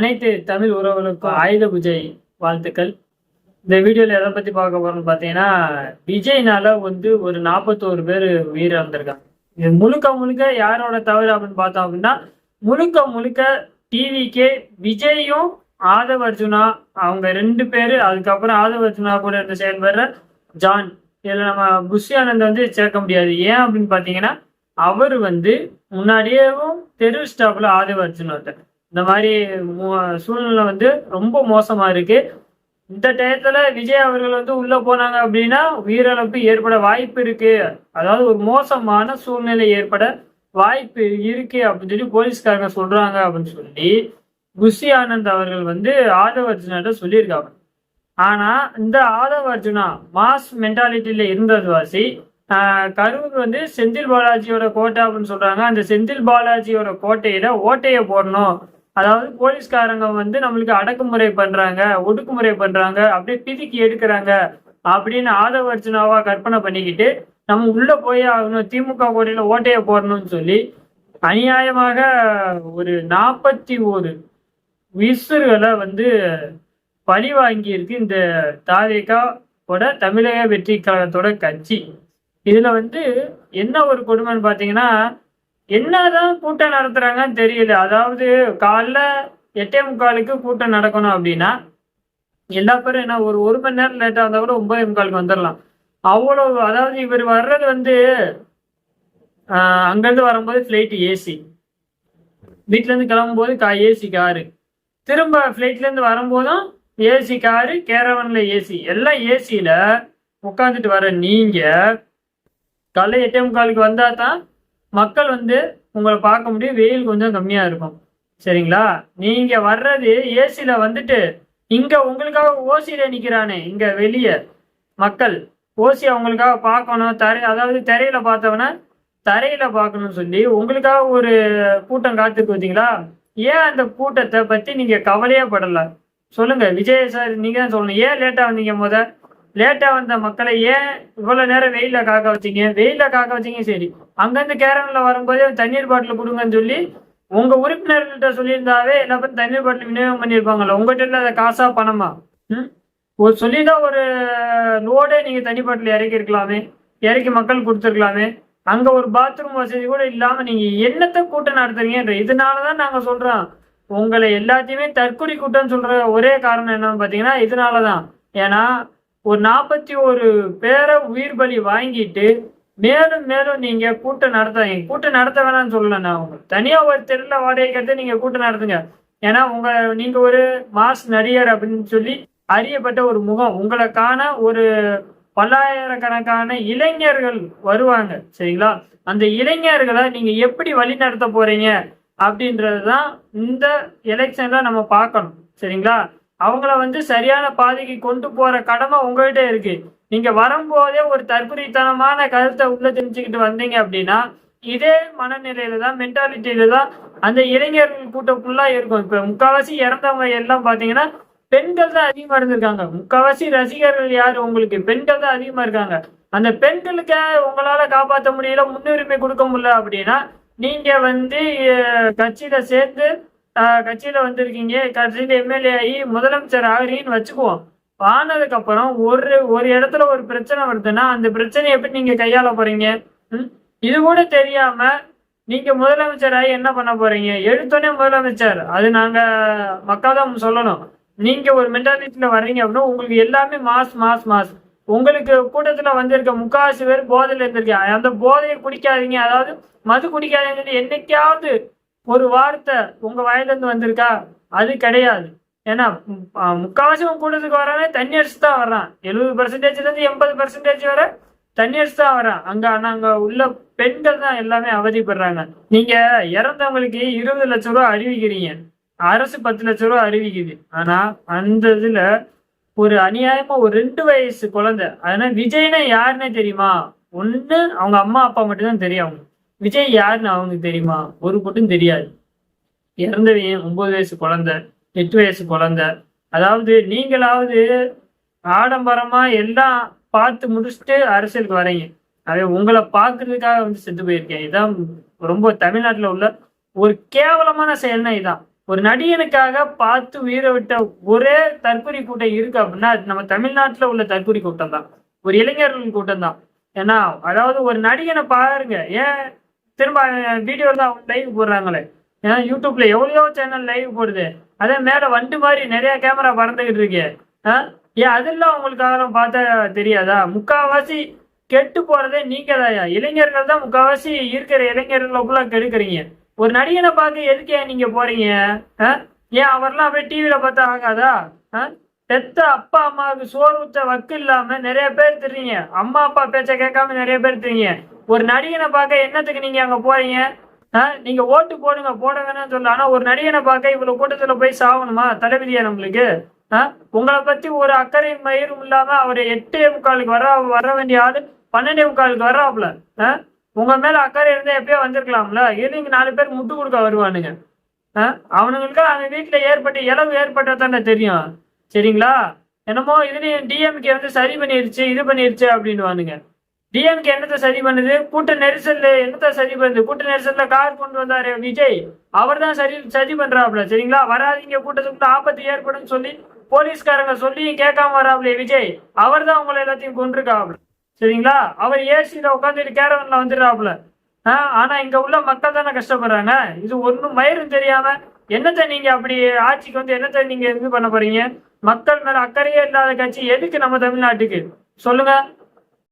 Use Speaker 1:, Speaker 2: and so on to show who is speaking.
Speaker 1: அனைத்து தமிழ் உறவுகளுக்கும் ஆயுத பூஜை வாழ்த்துக்கள். இந்த வீடியோவில் எதை பற்றி பார்க்க போகிறோம்னு பார்த்தீங்கன்னா விஜய்னால வந்து ஒரு நாற்பத்தோரு பேர் உயிரிழந்திருக்காங்க. இது முழுக்க முழுக்க யாரோட தவறு அப்படின்னு பார்த்தோம் அப்படின்னா முழுக்க முழுக்க டிவிக்கே விஜயும் ஆதவ் அர்ஜுனா அவங்க ரெண்டு பேர் அதுக்கப்புறம் ஆதவ் அர்ஜுனா கூட இருந்த செயல்படுற ஜான். இதில் நம்ம புஷி ஆனந்த் வந்து சேர்க்க முடியாது. ஏன் அப்படின்னு பார்த்தீங்கன்னா அவர் வந்து முன்னாடியேவும் தெரு ஸ்டாப்பில் ஆதவ் அர்ஜுன் ஒருத்தர் இந்த மாதிரி சூழ்நிலை வந்து ரொம்ப மோசமா இருக்கு. இந்த டயத்துல விஜய் அவர்கள் வந்து உள்ள போனாங்க அப்படின்னா உயிரிழப்பு ஏற்பட வாய்ப்பு இருக்கு. அதாவது ஒரு மோசமான சூழ்நிலை ஏற்பட வாய்ப்பு இருக்கு அப்படின்னு சொல்லி போலீஸ்காரங்க சொல்றாங்க அப்படின்னு சொல்லி குஷி ஆனந்த் அவர்கள் வந்து ஆதவ அர்ஜுனாட்ட சொல்லியிருக்காங்க. ஆனா இந்த ஆதவ அர்ஜுனா மாஸ் மென்டாலிட்டியில இருந்தது வாசி கரூர் வந்து செந்தில் பாலாஜியோட கோட்டை அப்படின்னு சொல்றாங்க. அந்த செந்தில் பாலாஜியோட கோட்டையில ஓட்டையை போடணும். அதாவது போலீஸ்காரங்க வந்து நம்மளுக்கு அடக்குமுறை பண்றாங்க ஒடுக்குமுறை பண்றாங்க அப்படியே பிதுக்கி எடுக்கிறாங்க அப்படின்னு ஆதவ அர்ஜுனாவா கற்பனை பண்ணிக்கிட்டு நம்ம உள்ள போய் ஆகணும் திமுக கோட்டையில ஓட்டையை போடணும்னு சொல்லி அநியாயமாக ஒரு நாற்பத்தி ஒரு விசுறுகளை வந்து பழி வாங்கியிருக்கு இந்த தாவேகாவோட தமிழக வெற்றி கழகத்தோட கட்சி. இதுல வந்து என்ன ஒரு கொடுமைன்னு பாத்தீங்கன்னா என்னதான் கூட்டம் நடத்துறாங்கன்னு தெரியல. அதாவது காலைல எட்டே முக்காலுக்கு கூட்டம் நடக்கணும் அப்படின்னா எல்லா பேரும் என்ன ஒரு ஒரு மணி நேரம் லேட்டா இருந்தால் கூட ஒன்பதே முக்காலுக்கு வந்துடலாம் அவ்வளோ அதாவது இவர் வர்றது வந்து அங்கேருந்து வரும்போது ஃப்ளைட் ஏசி வீட்டிலேருந்து கிளம்பும்போது கா ஏசி காரு. திரும்ப ஃப்ளைட்லேருந்து வரும்போதும் ஏசி காரு கேரவனில் ஏசி எல்லாம் ஏசியில் உட்காந்துட்டு வர நீங்கள் காலைல எட்டே முக்காலுக்கு வந்தால் தான் மக்கள் வந்து உங்களை பார்க்க முடியும். வெயில் கொஞ்சம் கம்மியாக இருக்கும். சரிங்களா? நீங்க வர்றது ஏசியில் வந்துட்டு இங்க உங்களுக்காக ஓசியில நிக்கிறானே இங்க வெளியே மக்கள். ஓசி அவங்களுக்காக பார்க்கணும். தரை அதாவது தரையில் பார்த்தவன தரையில பார்க்கணும்னு சொல்லி உங்களுக்காக ஒரு கூட்டம் காத்துக்கு வந்தீங்களா ஏன் அந்த கூட்டத்தை பத்தி நீங்க கவலையே படல? சொல்லுங்க. விஜய் சார் நீங்க தான் சொல்லணும். ஏன் லேட்டா வந்தீங்க முதல் லேட்டா வந்த மக்களை ஏன் இவ்வளவு நேரம் வெயில காக்க வச்சீங்க? வெயில காக்க வச்சீங்க சரி. அங்கிருந்து கேரனில் வரும்போதே தண்ணீர் பாட்டில் கொடுங்கன்னு சொல்லி உங்க உறுப்பினர்கள்ட்ட சொல்லியிருந்தாவே என்ன பண்ணி தண்ணீர் பாட்டில் விநியோகம் பண்ணியிருப்பாங்கல்ல. உங்ககிட்ட இல்ல அதை காசா பணமா? ம்? ஒரு சொல்லிதான் ஒரு லோடே நீங்க தண்ணி பாட்டில் இறக்கி இருக்கலாமே. இறக்கி மக்கள் கொடுத்துருக்கலாமே. அங்க ஒரு பாத்ரூம் வசதி கூட இல்லாம நீங்க என்னத்தை கூட்டம் நடத்துறீங்கன்ற இதனாலதான் நாங்க சொல்றோம். உங்களை எல்லாத்தையுமே தற்கொலை கூட்டம்னு சொல்ற ஒரே காரணம் என்னன்னு பாத்தீங்கன்னா இதனாலதான். ஏன்னா ஒரு நாற்பத்தி ஒரு பேரை உயிர் பலி வாங்கிட்டு மேலும் மேலும் நீங்க கூட்டம் நடத்தாதீங்க கூட்டம் நடத்த வேணாம்னு சொல்லல நான் உங்க தனியா ஒரு தெருல வாடகைக்கு எடுத்து நீங்க கூட்டம் நடத்துங்க. ஏன்னா உங்க நீங்க ஒரு மாஸ் நடிகர் அப்படின்னு சொல்லி அறியப்பட்ட ஒரு முகம். உங்களை காண ஒரு பல்லாயிரக்கணக்கான இளைஞர்கள் வருவாங்க. சரிங்களா? அந்த இளைஞர்களை நீங்க எப்படி வழி நடத்த போறீங்க அப்படின்றதுதான் இந்த எலெக்ஷன்ல நம்ம பார்க்கணும். சரிங்களா? அவங்கள வந்து சரியான பாதைக்கு கொண்டு போற கடமை உங்ககிட்ட இருக்கு. நீங்க வரும்போதே ஒரு தற்குறித்தனமான கருத்தை உள்ள தெரிஞ்சுக்கிட்டு வந்தீங்க அப்படின்னா இதே மனநிலையில தான் மென்டாலிட்டியில தான் அந்த இளைஞர்கள் கூட்டம் ஃபுல்லா இருக்கும். இப்ப முக்காவாசி இறந்தவங்க எல்லாம் பாத்தீங்கன்னா பெண்கள் தான் அதிகமா இருந்திருக்காங்க. முக்காவாசி ரசிகர்கள் யாரு? உங்களுக்கு பெண்கள் தான் அதிகமா இருக்காங்க. அந்த பெண்களுக்கு உங்களால காப்பாற்ற முடியல முன்னுரிமை கொடுக்க முடியல அப்படின்னா நீங்க வந்து கட்சியில் கட்சியில சேர்ந்து கட்சியில வந்திருக்கீங்க. கட்சியில எம்எல்ஏ ஆகி முதலமைச்சர் ஆகிறீன்னு வச்சுக்குவோம். ஆனதுக்கு அப்புறம் ஒரு ஒரு இடத்துல ஒரு பிரச்சனை வருதுன்னா அந்த பிரச்சனையை எப்படி நீங்க கையாள போறீங்க? இது கூட தெரியாம நீங்க முதலமைச்சர் ஆகி என்ன பண்ண போறீங்க? எடுத்தோடனே முதலமைச்சர். அது நாங்க மக்கள் தான் சொல்லணும். நீங்க ஒரு மென்டாலிட்டியில வர்றீங்க அப்படின்னா உங்களுக்கு எல்லாமே மாஸ் மாஸ் மாஸ் உங்களுக்கு கூட்டத்துல வந்திருக்க முக்காவாசி பேர் போதையில இருந்திருக்கீங்க. அந்த போதையை குடிக்காதீங்க. அதாவது மது குடிக்காதீங்கன்னு என்னைக்காவது ஒரு வார்த்தை உங்கள் வாயில வந்திருக்கா? அது கிடையாது. ஏன்னா முக்கால்வாசி ஆ, கூட்டத்துக்கு வரானே தண்ணி அடிச்சு தான் வர்றான். எழுபது பர்சன்டேஜ்லேருந்து எண்பது பர்சன்டேஜ் வரை தண்ணி அடிச்சு தான் வரான் அங்கே ஆனால் அங்கே உள்ள பெண்கள் தான் எல்லாமே அவதிப்படுறாங்க. நீங்கள் இறந்தவங்களுக்கு இருபது லட்சம் ரூபா அறிவிக்கிறீங்க. அரசு பத்து லட்ச ரூபா அறிவிக்குது. ஆனால் அந்த இதில் ஒரு அநியாயமா ஒரு ரெண்டு வயசு குழந்தை அதனால விஜய்னா யாருன்னே தெரியுமா? ஒன்று அவங்க அம்மா அப்பா மட்டும்தான் தெரியும் அவங்க விஜய் யாருன்னு அவங்களுக்கு தெரியுமா? ஒரு பொட்டும் தெரியாது. இறந்தவன் ஒன்பது வயசு குழந்தை எட்டு வயசு குழந்தை. அதாவது நீங்களாவது ஆடம்பரமா எல்லாம் பார்த்து முடிச்சுட்டு அரசியலுக்கு வரீங்க. அதே உங்களை பார்க்கறதுக்காக வந்து செத்து போயிருக்கேன். இதான் ரொம்ப தமிழ்நாட்டில் உள்ள ஒரு கேவலமான செயல்னா இதான். ஒரு நடிகனுக்காக பார்த்து உயிரை விட்ட ஒரே தற்கொலை கூட்டம் இருக்கு அப்படின்னா அது நம்ம தமிழ்நாட்டில் உள்ள தற்கொலை கூட்டம் தான். ஒரு இளைஞர்கள் கூட்டம் தான். ஏன்னா அதாவது ஒரு நடிகனை பாருங்க. ஏன் திரும்ப வீடியோ தான் லைவ் போடுறாங்களே. ஏன்னா யூடியூப்ல எவ்வளவோ சேனல் லைவ் போடுது. அதே மேல வண்டு மாதிரி நிறைய கேமரா பறந்துகிட்டு இருக்கு. ஆ? ஏன் அதெல்லாம் உங்களுக்காக பார்த்தா தெரியாதா? முக்காவாசி கெட்டு போறதே நீங்க இளைஞர்கள் தான் முக்காவாசி இருக்கிற இளைஞர்களுக்குள்ள கெடுக்குறீங்க. ஒரு நடிகனை பார்க்க எதுக்கே நீங்க போறீங்க? ஆ? ஏன் அவர்லாம் அப்படியே டிவியில பார்த்தா ஆகாதா? ஆ? பெத்த அப்பா அம்மாவுக்கு சோறு ஊத்த வக்கு இல்லாம நிறைய பேர் தெரியுங்க. அம்மா அப்பா பேச்ச கேட்காம நிறைய பேர் தெரியுங்க. ஒரு நடிகனை பார்க்க என்னத்துக்கு நீங்க அங்க போறீங்க ஆ? நீங்க ஓட்டு போடுங்க போட வேணாம்னு சொல்ல ஆனா ஒரு நடிகனை பார்க்க இவ்வளவு கூட்டத்துல போய் சாகணுமா தளபதியா நம்மளுக்கு ஆ? உங்களை பத்தி ஒரு அக்கறை மயிரும் இல்லாம அவர் எட்டே முக்காலுக்கு வர வர வேண்டிய ஆளு பன்னெண்டே முக்காலுக்கு வர்றாப்புல ஆ? உங்க மேல அக்கறை இருந்தா எப்பயோ வந்திருக்கலாம்ல எதுக்கு நாலு பேர் முட்டு கொடுக்க வருவானுங்க ஆ? அவனுங்களுக்கு அவங்க வீட்டுல ஏற்பட்ட இளவு ஏற்பட்டதானே தெரியும் சரிங்களா என்னமோ இதுலயும் டிஎம்கே வந்து சரி பண்ணிருச்சு இது பண்ணிருச்சு அப்படின்னுவானுங்க டிஎம்கே என்னத்தை சரி பண்ணுது? கூட்ட நெரிசல்ல என்னத்தை சரி பண்ணுது? கூட்ட நெரிசல்ல கார் கொண்டு வந்தாரு விஜய். அவர் தான் சரி சரி பண்றாப்ல சரிங்களா? வராதிங்க கூட்டத்துக்கு ஆபத்து ஏற்படும் சொல்லி போலீஸ்காரங்க சொல்லியும் கேட்காம வராப்ல விஜய். அவர் தான் உங்களை எல்லாத்தையும் கொண்டிருக்காப்ல சரிங்களா? அவர் ஏசியில உட்காந்துட்டு கேரவன்ல வந்துடுறாப்ல. ஆஹ் ஆனா இங்க உள்ள மக்கள் தானே கஷ்டப்படுறாங்க? இது ஒன்றும் மயிரும் தெரியாம என்னத்தை நீங்க அப்படி ஆட்சிக்கு வந்து என்னத்தை நீங்க இது பண்ண போறீங்க? மக்கள் மேல அக்கறையே இல்லாத கட்சி எதுக்கு நம்ம தமிழ்நாட்டுக்கு? சொல்லுங்க.